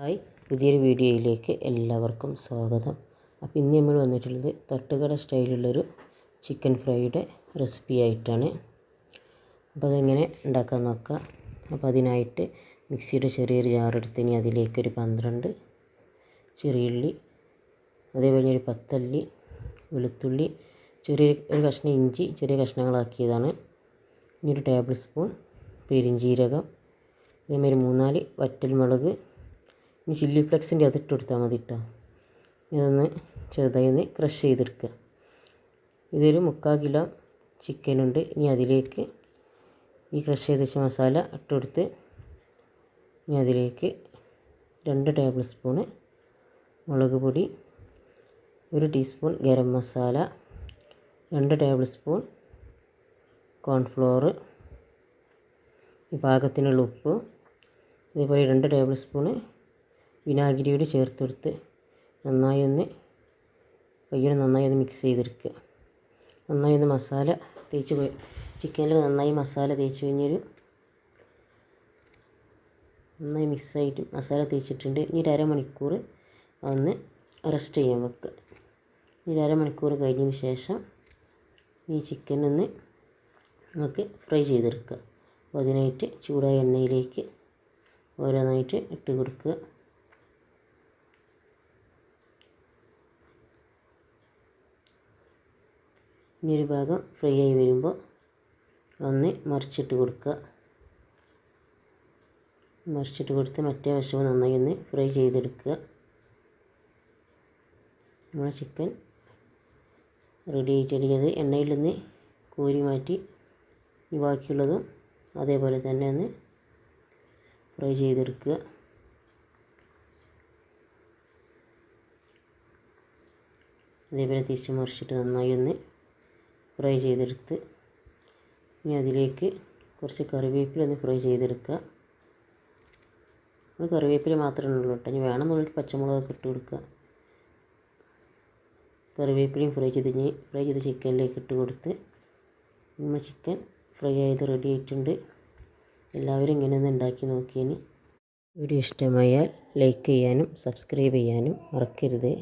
Hi പുതിയൊരു വീഡിയോയിലേക്ക് എല്ലാവർക്കും സ്വാഗതം. അപ്പോൾ ഇന്ന് നമ്മൾ വന്നിട്ടുള്ളത് തട്ടുകട സ്റ്റൈലുള്ളൊരു ചിക്കൻ ഫ്രൈയുടെ റെസിപ്പി ആയിട്ടാണ്. അപ്പോൾ അതെങ്ങനെ ഉണ്ടാക്കാൻ നോക്കാം. അപ്പോൾ അതിനായിട്ട് മിക്സിയുടെ ചെറിയൊരു ജാറെടുത്ത് ഇനി അതിലേക്കൊരു പന്ത്രണ്ട് ചെറിയുള്ളി അതേപോലെ ഒരു പത്തല്ലി വെളുത്തുള്ളി ചെറിയ ഒരു കഷ്ണം ഇഞ്ചി ചെറിയ കഷ്ണങ്ങളാക്കിയതാണ്. ഇനി ഒരു ടേബിൾ സ്പൂൺ പെരിഞ്ജീരകം അതേമാതിരി മൂന്നാൽ വറ്റൽമുളക് ഇനി ചില്ലി ഫ്ലെക്സിന്റെ അത് ഇട്ട് കൊടുത്താൽ മതി കേട്ടോ ഇതൊന്ന് ചെറുതായി ഒന്ന് ക്രഷ് ചെയ്തെടുക്കുക. ഇതൊരു മുക്കാൽ കിലോ ചിക്കനുണ്ട് ഇനി അതിലേക്ക് ഈ ക്രഷ് ചെയ്ത് വെച്ച മസാല ഇട്ട് കൊടുത്ത് ഇനി അതിലേക്ക് രണ്ട് ടേബിൾ സ്പൂണ് മുളക് പൊടി ഒരു ടീസ്പൂൺ ഗരം മസാല രണ്ട് ടേബിൾ സ്പൂൺ കോൺഫ്ലോർ പാകത്തിനുള്ള ഉപ്പ് അതേപോലെ രണ്ട് ടേബിൾ സ്പൂണ് വിനാഗിരിയോട് ചേർത്തെടുത്ത് നന്നായി ഒന്ന് കയ്യോടെ നന്നായി ഒന്ന് മിക്സ് ചെയ്തെടുക്കുക. നന്നായി ഒന്ന് മസാല തേച്ച് ചിക്കനിൽ നന്നായി മസാല തേച്ച് കഴിഞ്ഞൊരു നന്നായി മിക്സായിട്ട് മസാല തേച്ചിട്ടുണ്ട്. ഇനി ഒരു അരമണിക്കൂർ ഒന്ന് റെസ്റ്റ് ചെയ്യാൻ വെക്കുക. ഇനി ഒരു അരമണിക്കൂർ കഴിഞ്ഞതിന് ശേഷം ഈ ചിക്കനൊന്ന് നമുക്ക് ഫ്രൈ ചെയ്തെടുക്കുക. അപ്പോൾ അതിനായിട്ട് ചൂടായ എണ്ണയിലേക്ക് ഓരോന്നായിട്ട് ഇട്ട് കൊടുക്കുക. ഇനി ഒരു ഭാഗം ഫ്രൈ ആയി വരുമ്പോൾ ഒന്ന് മറിച്ചിട്ട് കൊടുക്കുക. മറിച്ചിട്ട് കൊടുത്ത് മറ്റേ വശവും നന്നായി ഒന്ന് ഫ്രൈ ചെയ്തെടുക്കുക. നമ്മുടെ ചിക്കൻ റെഡി ആയിട്ടിരിക്കുന്നത് എണ്ണയിൽ നിന്ന് കോരി മാറ്റി ബാക്കിയുള്ളതും അതേപോലെ തന്നെ ഒന്ന് ഫ്രൈ ചെയ്തെടുക്കുക. അതേപോലെ തിരിച്ച് മറിച്ചിട്ട് നന്നായി ഒന്ന് ഫ്രൈ ചെയ്തെടുത്ത് ഇനി അതിലേക്ക് കുറച്ച് കറിവേപ്പില ഒന്ന് ഫ്രൈ ചെയ്തെടുക്കുക. നമ്മൾ കറിവേപ്പില മാത്രമേ ഉള്ളൂ കേട്ടോ. ഇനി വേണമെന്നുള്ളൊരു പച്ചമുളകൊക്കെ ഇട്ട് കൊടുക്കുക. കറിവേപ്പിലയും ഫ്രൈ ചെയ്ത് ഇനി ഫ്രൈ ചെയ്ത് ചിക്കനിലേക്ക് ഇട്ട് കൊടുത്ത് നമ്മൾ ചിക്കൻ ഫ്രൈ ആയത് റെഡി ആയിട്ടുണ്ട്. എല്ലാവരും ഇങ്ങനെ ഒന്ന് ഉണ്ടാക്കി നോക്കിയതിന് വീഡിയോ ഇഷ്ടമായാൽ ലൈക്ക് ചെയ്യാനും സബ്സ്ക്രൈബ് ചെയ്യാനും മറക്കരുത്.